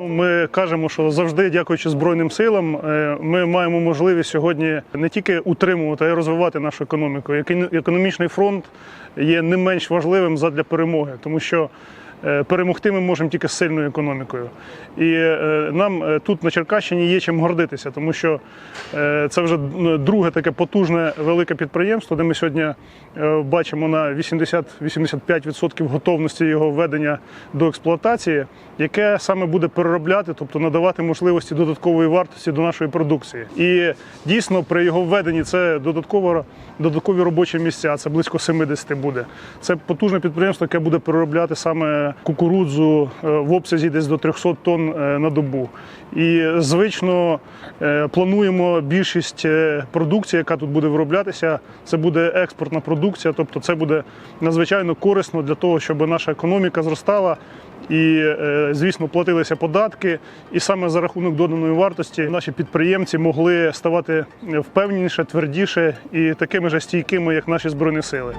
Ми кажемо, що завжди, дякуючи Збройним силам, е, ми маємо можливість сьогодні не тільки утримувати, а й розвивати нашу економіку. Економічний фронт є не менш важливим задля перемоги, тому що перемогти ми можемо тільки сильною економікою. І е, нам е, тут на Черкащині є чим гордитися, тому що е, це вже друге таке потужне велике підприємство, де ми сьогодні е, бачимо на 80-85% готовності його введення до експлуатації, яке саме буде переробляти, тобто надавати можливості додаткової вартості до нашої продукції. І дійсно при його введенні це додатково додаткові робочі місця. Це близько 70 буде. Це потужне підприємство, яке буде переробляти саме кукурудзу е, в обсязі десь до 300 тонн е, на добу. І звично е, плануємо більшість продукції, яка тут буде вироблятися, це буде експортна продукція, тобто це буде надзвичайно корисно для того, щоб наша економіка зростала. І, звісно, платилися податки, і саме за рахунок доданої вартості наші підприємці могли ставати впевненіше, твердіше і такими ж стійкими, як наші збройні сили.